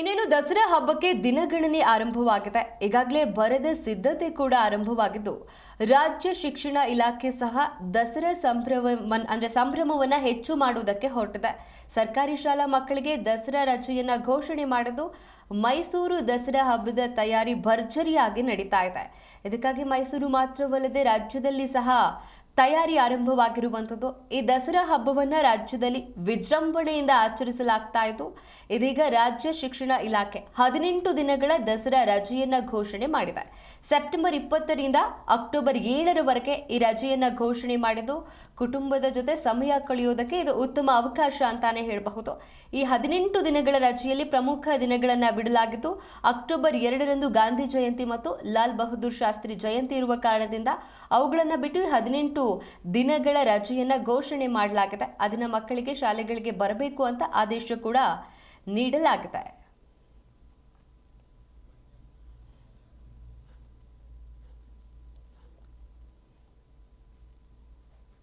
ಇನ್ನೇನು ದಸರಾ ಹಬ್ಬಕ್ಕೆ ದಿನಗಣನೆ ಆರಂಭವಾಗಿದೆ. ಈಗಾಗಲೇ ಬರದ ಸಿದ್ಧತೆ ಕೂಡ ಆರಂಭವಾಗಿದ್ದು, ರಾಜ್ಯ ಶಿಕ್ಷಣ ಇಲಾಖೆ ಸಹ ದಸರಾ ಸಂಭ್ರಮ, ಅಂದ್ರೆ ಸಂಭ್ರಮವನ್ನ ಹೆಚ್ಚು ಮಾಡುವುದಕ್ಕೆ ಹೊರಟಿದೆ. ಸರ್ಕಾರಿ ಶಾಲಾ ಮಕ್ಕಳಿಗೆ ದಸರಾ ರಜೆಯನ್ನ ಘೋಷಣೆ ಮಾಡಿದ್ದು ಮೈಸೂರು ದಸರಾ ಹಬ್ಬದ ತಯಾರಿ ಭರ್ಜರಿಯಾಗಿ ನಡೀತಾ ಇದೆ. ಇದಕ್ಕಾಗಿ ಮೈಸೂರು ಮಾತ್ರವಲ್ಲದೆ ರಾಜ್ಯದಲ್ಲಿ ಸಹ ತಯಾರಿ ಆರಂಭವಾಗಿರುವಂಥದ್ದು. ಈ ದಸರಾ ಹಬ್ಬವನ್ನು ರಾಜ್ಯದಲ್ಲಿ ವಿಜೃಂಭಣೆಯಿಂದ ಆಚರಿಸಲಾಗ್ತಾ ಇತ್ತು. ಇದೀಗ ರಾಜ್ಯ ಶಿಕ್ಷಣ ಇಲಾಖೆ ಹದಿನೆಂಟು ದಿನಗಳ ದಸರಾ ರಜೆಯನ್ನ ಘೋಷಣೆ ಮಾಡಿದೆ. ಸೆಪ್ಟೆಂಬರ್ ಇಪ್ಪತ್ತರಿಂದ ಅಕ್ಟೋಬರ್ ಏಳರವರೆಗೆ ಈ ರಜೆಯನ್ನ ಘೋಷಣೆ ಮಾಡಿದ್ದು. ಕುಟುಂಬದ ಜೊತೆ ಸಮಯ ಕಳೆಯೋದಕ್ಕೆ ಇದು ಉತ್ತಮ ಅವಕಾಶ ಅಂತಾನೆ ಹೇಳಬಹುದು. ಈ ಹದಿನೆಂಟು ದಿನಗಳ ರಜೆಯಲ್ಲಿ ಪ್ರಮುಖ ದಿನಗಳನ್ನ ಬಿಡಲಾಗಿದ್ದು, ಅಕ್ಟೋಬರ್ ಎರಡರಂದು ಗಾಂಧಿ ಜಯಂತಿ ಮತ್ತು ಲಾಲ್ ಬಹದ್ದೂರ್ ಶಾಸ್ತ್ರಿ ಜಯಂತಿ ಇರುವ ಕಾರಣದಿಂದ ಅವುಗಳನ್ನ ಬಿಟ್ಟು ಈ ದಿನಗಳ ರಜೆಯನ್ನು ಘೋಷಣೆ ಮಾಡಲಾಗಿದೆ. ಅದನ್ನು ಮಕ್ಕಳಿಗೆ ಶಾಲೆಗಳಿಗೆ ಬರಬೇಕು ಅಂತ ಆದೇಶ ಕೂಡ ನೀಡಲಾಗಿದೆ.